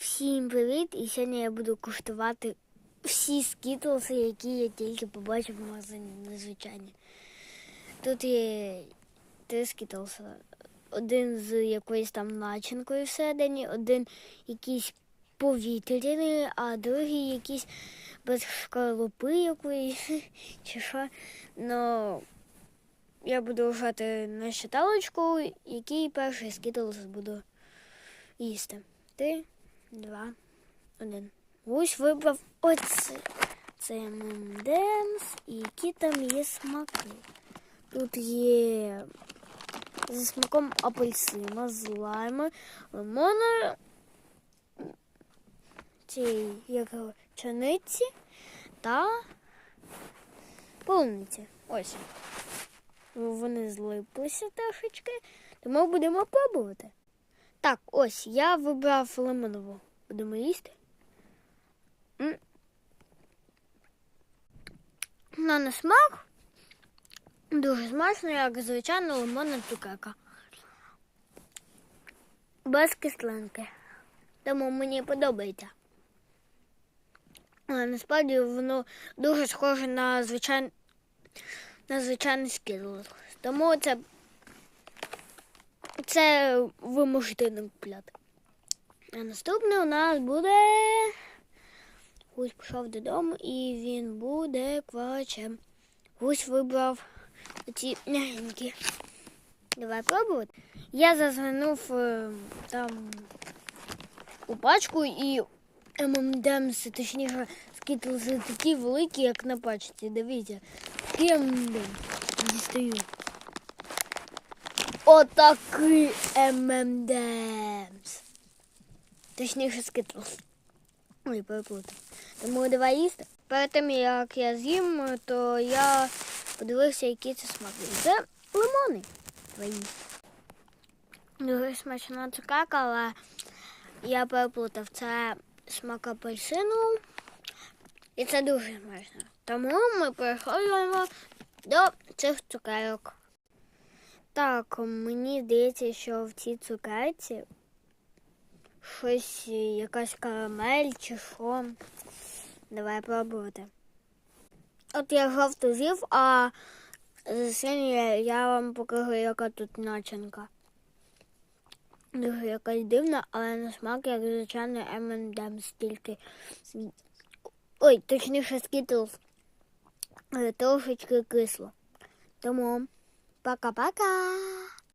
Всім привіт! І сьогодні я буду куштувати всі скітлси, які я тільки побачив в магазині незвичайні. Тут є три скітлси. Один з якоюсь там начинкою всередині, один якийсь повітряний, а другий якийсь без шкарлупи якоїсь чи що. Ну, я буду вважати на щиталочку, який перший скітлс буду їсти. Три, два, один. Ось вибрав оце. Це мемдемс і які там є смаки. Тут є зі смаком апельсина, з лайма, лимона, цієї як чаниці та полуниці. Ось. Вони злиплися трошечки, тому будемо пробувати. Так, ось я вибрав лимонову. Будемо їсти. На на смак дуже смачно, як звичайно лимонна цукерка. Без кислинки. Тому мені подобається. А насправді воно дуже схоже на звичайний на звичайний скітлс. Тому це це ви можете не купляти. А наступне у нас буде. Гусь пішов додому і він буде квачем. Гусь вибрав ці м'ягенькі. Давай пробувати. Я зазвонив е, там у пачку і ММДМС, точніше, скітлси такі великі, як на пачці. Дивіться. Такі. Дістаю. Отакий ММДМС. Точніше скитлс. Ой, переплутав. Тому давай їсти. Перед тим, як я з'їм, то я подивився, які це смаки. Це лимони твої. Дуже смачна цукерка, але я переплутав. Це смак апельсину. І це дуже смачно. Тому ми переходимо до цих цукерок. Так, мені здається, що в цій цукерці щось, якась карамель чи що. Давай пробувати. От я жовту з'їв, а за синю я, вам покажу, яка тут начинка. Дуже якась дивна, але на смак, як звичайно, M&M's тільки. Ой, точніше Skittles. Трошечки кисло. Тому пока-пока.